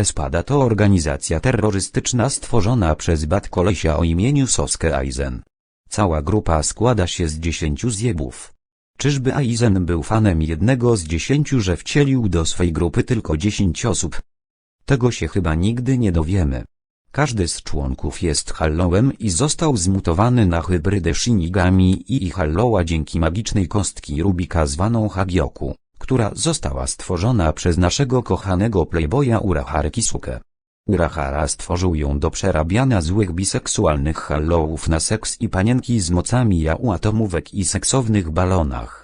Espada to organizacja terrorystyczna stworzona przez Bat Kolesia o imieniu Soske Aizen. Cała grupa składa się z dziesięciu zjebów. Czyżby Aizen był fanem jednego z dziesięciu, że wcielił do swej grupy tylko dziesięć osób? Tego się chyba nigdy nie dowiemy. Każdy z członków jest Hallowem i został zmutowany na hybrydę Shinigami i Hallowa dzięki magicznej kostki Rubika zwaną Hagioku, która została stworzona przez naszego kochanego playboya Urahara Kisuke. Urahara stworzył ją do przerabiania złych biseksualnych Hallowów na seks i panienki z mocami jału atomówek i seksownych balonach.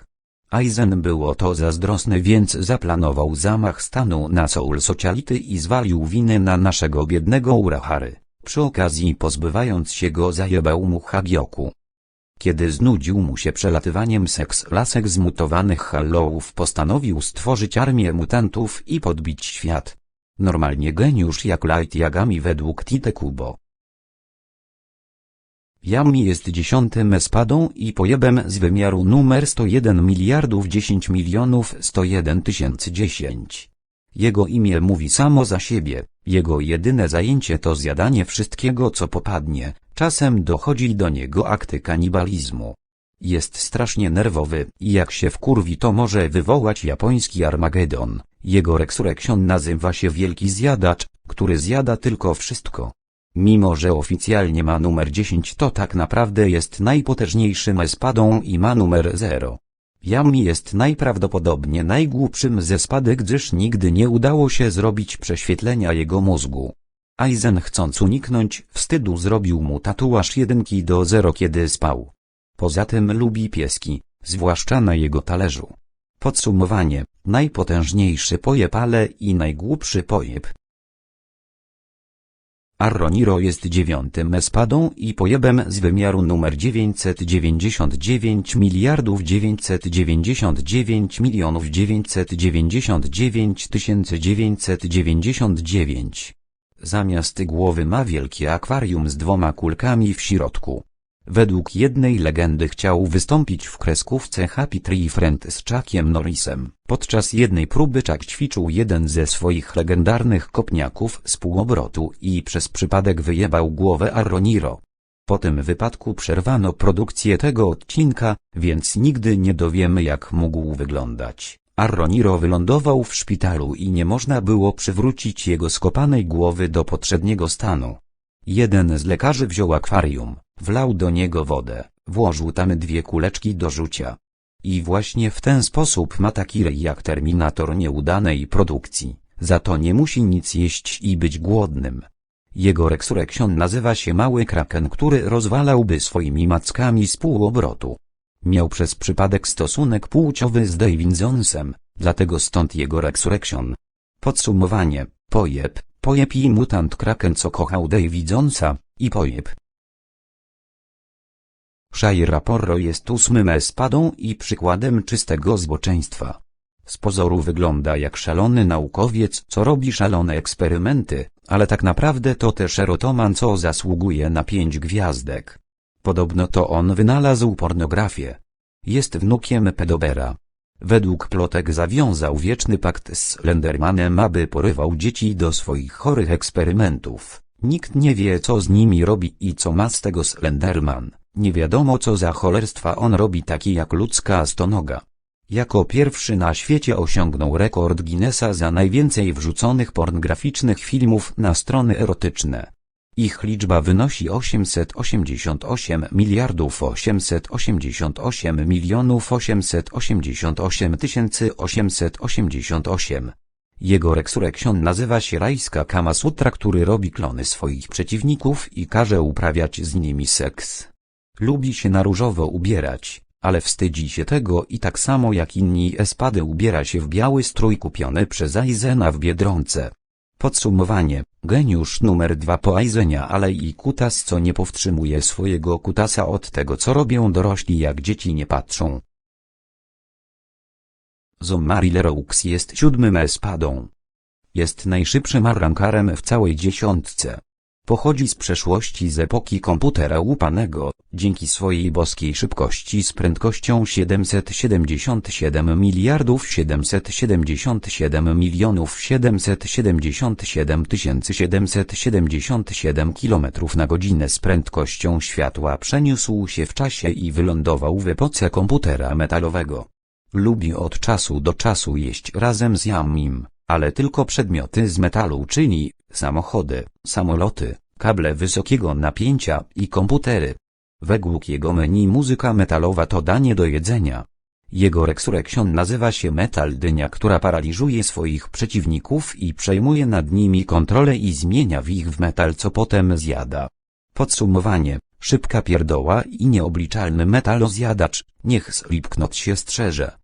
Aizen było to zazdrosny więc zaplanował zamach stanu na Soul Sociality i zwalił winę na naszego biednego Urahary. Przy okazji pozbywając się go zajebał mu Hagioku. Kiedy znudził mu się przelatywaniem seks lasek zmutowanych Hallowów postanowił stworzyć armię mutantów i podbić świat. Normalnie geniusz jak Light Yagami według Tite Kubo. Yami jest dziesiątym espadą i pojebem z wymiaru numer 101 miliardów 10 milionów 101 tysięcy 10. Jego imię mówi samo za siebie, jego jedyne zajęcie to zjadanie wszystkiego co popadnie, czasem dochodzi do niego akty kanibalizmu. Jest strasznie nerwowy i jak się wkurwi to może wywołać japoński Armagedon. Jego Resurrection nazywa się Wielki Zjadacz, który zjada tylko wszystko. Mimo że oficjalnie ma numer 10 to tak naprawdę jest najpotężniejszym espadą i ma numer 0. Yami jest najprawdopodobniej najgłupszym ze spadek gdyż nigdy nie udało się zrobić prześwietlenia jego mózgu. Aizen chcąc uniknąć wstydu zrobił mu tatuaż jedynki do 0 kiedy spał. Poza tym lubi pieski, zwłaszcza na jego talerzu. Podsumowanie, najpotężniejszy pojeb ale i najgłupszy pojeb. Arroniro jest dziewiątym espadą i pojebem z wymiaru numer 999 miliardów 999 milionów 999 tysięcy 999. Zamiast głowy ma wielkie akwarium z dwoma kulkami w środku. Według jednej legendy chciał wystąpić w kreskówce Happy Tree Friend z Chuckiem Norrisem. Podczas jednej próby Chuck ćwiczył jeden ze swoich legendarnych kopniaków z półobrotu i przez przypadek wyjebał głowę Arroniro. Po tym wypadku przerwano produkcję tego odcinka, więc nigdy nie dowiemy jak mógł wyglądać. Arroniro wylądował w szpitalu i nie można było przywrócić jego skopanej głowy do poprzedniego stanu. Jeden z lekarzy wziął akwarium, wlał do niego wodę, włożył tam dwie kuleczki do rzucia. I właśnie w ten sposób ma taki rej jak Terminator nieudanej produkcji, za to nie musi nic jeść i być głodnym. Jego Resurrection nazywa się Mały Kraken, który rozwalałby swoimi mackami z półobrotu. Miał przez przypadek stosunek płciowy z Davidsonsem, dlatego stąd jego Resurrection. Podsumowanie, pojeb, pojeb i mutant Kraken co kochał Davidsonsa, i pojeb. Shire Porro jest ósmym espadą i przykładem czystego zboczeństwa. Z pozoru wygląda jak szalony naukowiec, co robi szalone eksperymenty, ale tak naprawdę to też erotoman, co zasługuje na pięć gwiazdek. Podobno to on wynalazł pornografię. Jest wnukiem pedobera. Według plotek zawiązał wieczny pakt z Slendermanem, aby porywał dzieci do swoich chorych eksperymentów. Nikt nie wie co z nimi robi i co ma z tego Slenderman. Nie wiadomo co za cholerstwa on robi taki jak ludzka stonoga. Jako pierwszy na świecie osiągnął rekord Guinnessa za najwięcej wrzuconych pornograficznych filmów na strony erotyczne. Ich liczba wynosi 888 miliardów 888 milionów 888 tysięcy 888. Jego Resurrection nazywa się Rajska Kama Sutra, który robi klony swoich przeciwników i każe uprawiać z nimi seks. Lubi się na różowo ubierać, ale wstydzi się tego i tak samo jak inni espady ubiera się w biały strój kupiony przez Aizena w Biedronce. Podsumowanie, geniusz numer dwa po Aizenia ale i kutas co nie powstrzymuje swojego kutasa od tego co robią dorośli jak dzieci nie patrzą. Zomari Leroux jest siódmym espadą. Jest najszybszym arrankarem w całej dziesiątce. Pochodzi z przeszłości z epoki komputera łupanego, dzięki swojej boskiej szybkości z prędkością 777 miliardów 777 milionów 777 777 km na godzinę z prędkością światła przeniósł się w czasie i wylądował w epoce komputera metalowego. Lubi od czasu do czasu jeść razem z Yamim, ale tylko przedmioty z metalu czyli samochody, samoloty, kable wysokiego napięcia i komputery. Według jego menu muzyka metalowa to danie do jedzenia. Jego resurrection nazywa się Metal Dynia, która paraliżuje swoich przeciwników i przejmuje nad nimi kontrolę i zmienia w ich w metal, co potem zjada. Podsumowanie. Szybka pierdoła i nieobliczalny metalozjadacz, niech Slipknot się strzeże.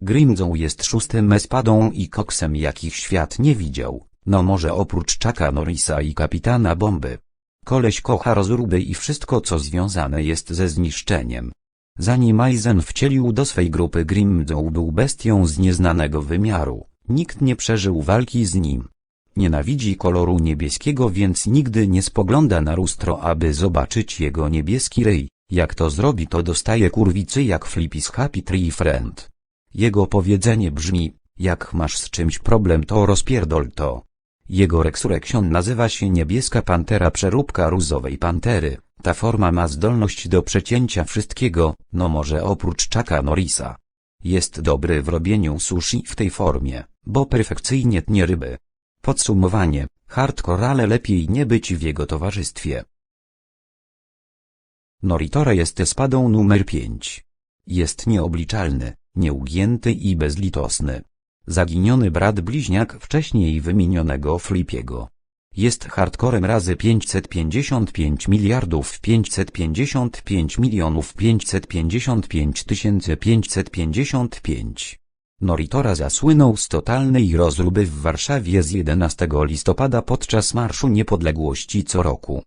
Grimzą jest szóstym espadą i koksem jakich świat nie widział, no może oprócz Chucka Norrisa i kapitana bomby. Koleś kocha rozruby i wszystko co związane jest ze zniszczeniem. Zanim Aizen wcielił do swej grupy Grimzą był bestią z nieznanego wymiaru, nikt nie przeżył walki z nim. Nienawidzi koloru niebieskiego więc nigdy nie spogląda na lustro aby zobaczyć jego niebieski ryj, jak to zrobi to dostaje kurwicy jak Flippy z Happy Tree Friend. Jego powiedzenie brzmi, jak masz z czymś problem to rozpierdol to. Jego resurrection nazywa się niebieska pantera przeróbka różowej pantery, ta forma ma zdolność do przecięcia wszystkiego, no może oprócz Chucka Norrisa. Jest dobry w robieniu sushi w tej formie, bo perfekcyjnie tnie ryby. Podsumowanie, hardcore ale lepiej nie być w jego towarzystwie. Noritora jest espadą numer 5. Jest nieobliczalny, nieugięty i bezlitosny. Zaginiony brat bliźniak wcześniej wymienionego Flipiego. Jest hardcorem razy 555 miliardów 555 milionów 555 tysięcy 555. Noritora zasłynął z totalnej rozruby w Warszawie z 11 listopada podczas Marszu Niepodległości co roku.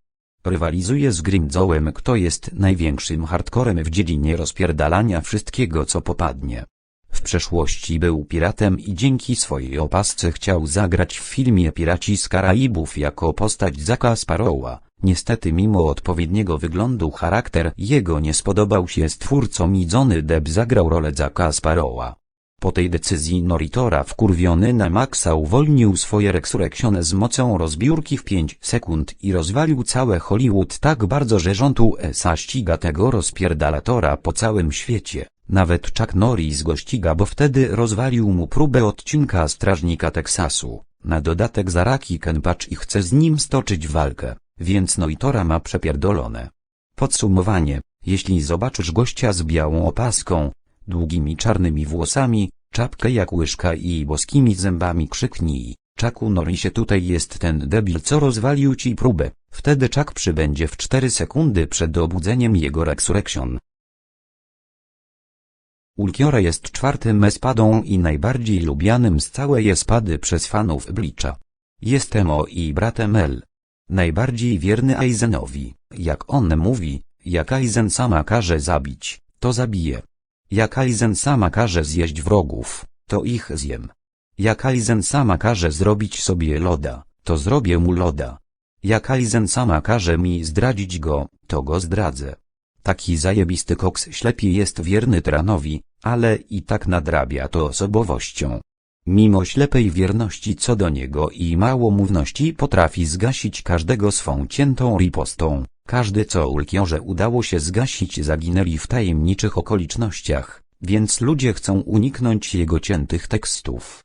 Rywalizuje z Grimzołem kto jest największym hardcorem w dziedzinie rozpierdalania wszystkiego co popadnie. W przeszłości był piratem i dzięki swojej opasce chciał zagrać w filmie Piraci z Karaibów jako postać Zaka Sparrowa. Niestety mimo odpowiedniego wyglądu charakter jego nie spodobał się stwórcom i Johnny Depp zagrał rolę Zaka Sparrowa. Po tej decyzji Noritora wkurwiony na maksa uwolnił swoje resurrection z mocą rozbiórki w 5 sekund i rozwalił całe Hollywood tak bardzo, że rząd USA ściga tego rozpierdalatora po całym świecie. Nawet Chuck Norris go ściga, bo wtedy rozwalił mu próbę odcinka Strażnika Teksasu. Na dodatek Zaraki Kenpacz i chce z nim stoczyć walkę, więc Noitora ma przepierdolone. Podsumowanie, jeśli zobaczysz gościa z białą opaską, długimi czarnymi włosami, czapkę jak łyżka i boskimi zębami krzyknij. Czaku Norrisie tutaj jest ten debil co rozwalił ci próbę, wtedy Czak przybędzie w 4 sekundy przed obudzeniem jego resurrection. Ulquiorra jest czwartym espadą i najbardziej lubianym z całej espady przez fanów Bleacha. Jest emo i bratem L. Najbardziej wierny Aizenowi, jak on mówi, jak Aizen sama każe zabić, to zabije. Jak Aizen sama każe zjeść wrogów, to ich zjem. Jak Aizen sama każe zrobić sobie loda, to zrobię mu loda. Jak Aizen sama każe mi zdradzić go, to go zdradzę. Taki zajebisty koks ślepi jest wierny Tranowi, ale i tak nadrabia to osobowością. Mimo ślepej wierności co do niego i małomówności potrafi zgasić każdego swą ciętą ripostą. Każdy co Ulkiorze udało się zgasić zaginęli w tajemniczych okolicznościach, więc ludzie chcą uniknąć jego ciętych tekstów.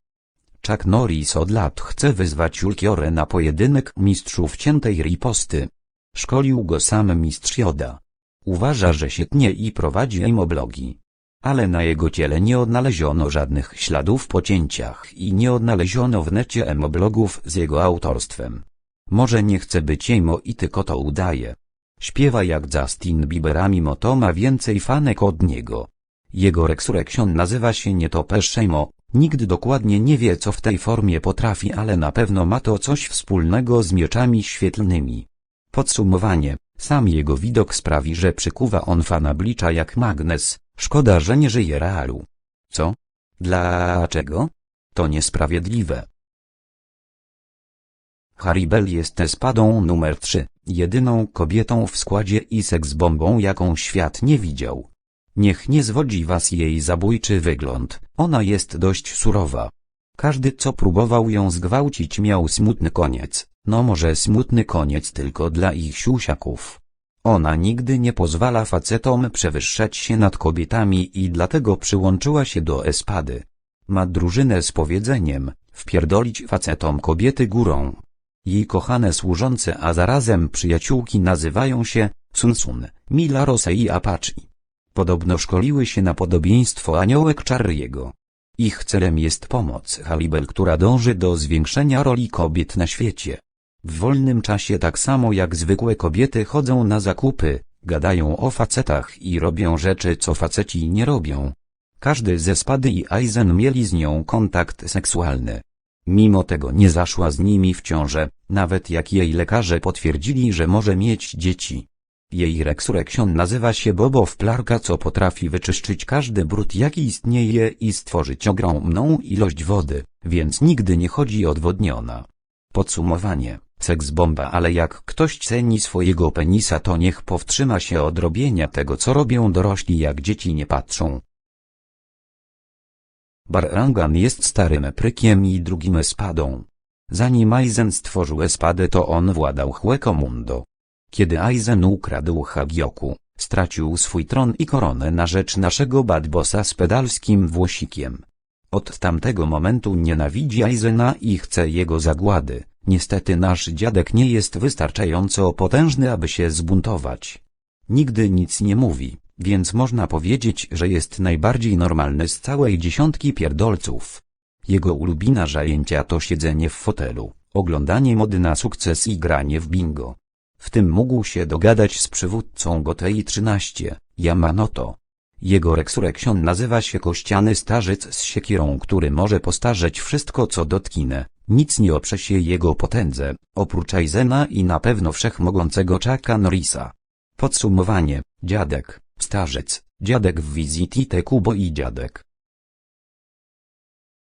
Chuck Norris od lat chce wyzwać Ulkiorę na pojedynek mistrzów ciętej riposty. Szkolił go sam mistrz Joda. Uważa, że się tnie i prowadzi emoblogi. Ale na jego ciele nie odnaleziono żadnych śladów po cięciach i nie odnaleziono w necie emoblogów z jego autorstwem. Może nie chce być emo i tylko to udaje. Śpiewa jak Justin Bieber a mimo to ma więcej fanek od niego. Jego resurrection nazywa się nietoperz emo, nikt dokładnie nie wie co w tej formie potrafi ale na pewno ma to coś wspólnego z mieczami świetlnymi. Podsumowanie, sam jego widok sprawi że przykuwa on fana Blicza jak magnes, szkoda że nie żyje realu. Co? Dlaczego? To niesprawiedliwe. Haribel jest espadą numer 3, jedyną kobietą w składzie i seksbombą jaką świat nie widział. Niech nie zwodzi was jej zabójczy wygląd, ona jest dość surowa. Każdy co próbował ją zgwałcić miał smutny koniec, no może smutny koniec tylko dla ich siusiaków. Ona nigdy nie pozwala facetom przewyższać się nad kobietami i dlatego przyłączyła się do espady. Ma drużynę z powiedzeniem, wpierdolić facetom kobiety górą. Jej kochane służące a zarazem przyjaciółki nazywają się Sunsun, Mila Rosa i Apache. Podobno szkoliły się na podobieństwo aniołek Charriego. Ich celem jest pomoc Halibel, która dąży do zwiększenia roli kobiet na świecie. W wolnym czasie tak samo jak zwykłe kobiety chodzą na zakupy, gadają o facetach i robią rzeczy co faceci nie robią. Każdy ze Spady i Aizen mieli z nią kontakt seksualny. Mimo tego nie zaszła z nimi w ciążę, nawet jak jej lekarze potwierdzili, że może mieć dzieci. Jej reksureksion nazywa się Bobo Flarka co potrafi wyczyszczyć każdy brud jaki istnieje i stworzyć ogromną ilość wody, więc nigdy nie chodzi odwodniona. Podsumowanie, seks bomba ale jak ktoś ceni swojego penisa to niech powstrzyma się od robienia tego co robią dorośli jak dzieci nie patrzą. Barangan jest starym prykiem i drugim espadą. Zanim Aizen stworzył espadę to on władał Huecomundo. Kiedy Aizen ukradł Hagioku, stracił swój tron i koronę na rzecz naszego bad bossa z pedalskim włosikiem. Od tamtego momentu nienawidzi Aizena i chce jego zagłady. Niestety nasz dziadek nie jest wystarczająco potężny aby się zbuntować. Nigdy nic nie mówi, więc można powiedzieć, że jest najbardziej normalny z całej dziesiątki pierdolców. Jego ulubiona zajęcia to siedzenie w fotelu, oglądanie mody na sukces i granie w bingo. W tym mógł się dogadać z przywódcą Gotei 13, Yamanoto. Jego reksureksion nazywa się kościany starzec z siekierą, który może postarzeć wszystko co dotknę. Nic nie oprze się jego potędze, oprócz Aizena i na pewno wszechmogącego Chucka Norrisa. Podsumowanie, dziadek, starzec, dziadek w wizji Tite Kubo i dziadek.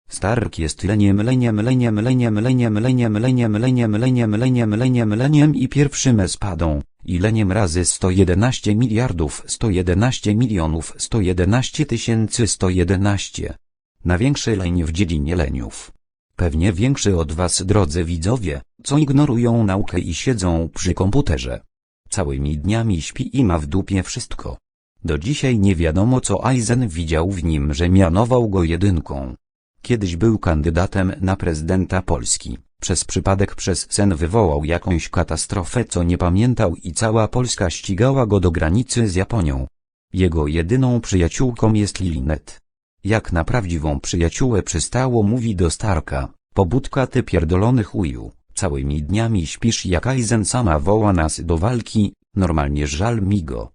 Stark jest leniem leniem leniem leniem leniem leniem leniem leniem leniem leniem leniem leniem i pierwszym espadą, i leniem razy 111 miliardów 111 milionów 111 tysięcy 111. Największy leń w dziedzinie leniów. Pewnie większy od was drodzy widzowie, co ignorują naukę i siedzą przy komputerze. Całymi dniami śpi i ma w dupie wszystko. Do dzisiaj nie wiadomo co Aizen widział w nim, że mianował go jedynką. Kiedyś był kandydatem na prezydenta Polski. Przez przypadek przez sen wywołał jakąś katastrofę co nie pamiętał i cała Polska ścigała go do granicy z Japonią. Jego jedyną przyjaciółką jest Lilinet. Jak na prawdziwą przyjaciółę przystało mówi do Starka, pobudka ty pierdolony chuju, całymi dniami śpisz jak Aizen sama woła nas do walki, normalnie żal mi go.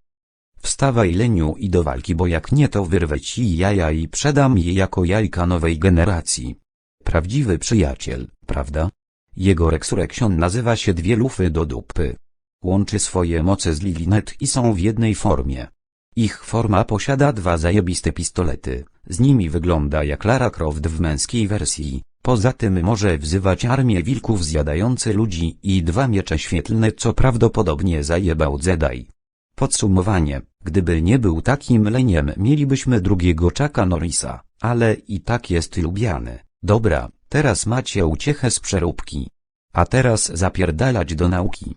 Wstawaj leniu i do walki bo jak nie to wyrwę ci jaja i przedam je jako jajka nowej generacji. Prawdziwy przyjaciel, prawda? Jego reksureksion nazywa się dwie lufy do dupy. Łączy swoje moce z Lilinet i są w jednej formie. Ich forma posiada dwa zajebiste pistolety, z nimi wygląda jak Lara Croft w męskiej wersji. Poza tym może wzywać armię wilków zjadające ludzi i dwa miecze świetlne co prawdopodobnie zajebał Jedi. Podsumowanie, Gdyby nie był takim leniem mielibyśmy drugiego Czaka Norisa, ale i tak jest lubiany. Dobra, teraz macie uciechę z przeróbki. A teraz zapierdalać do nauki.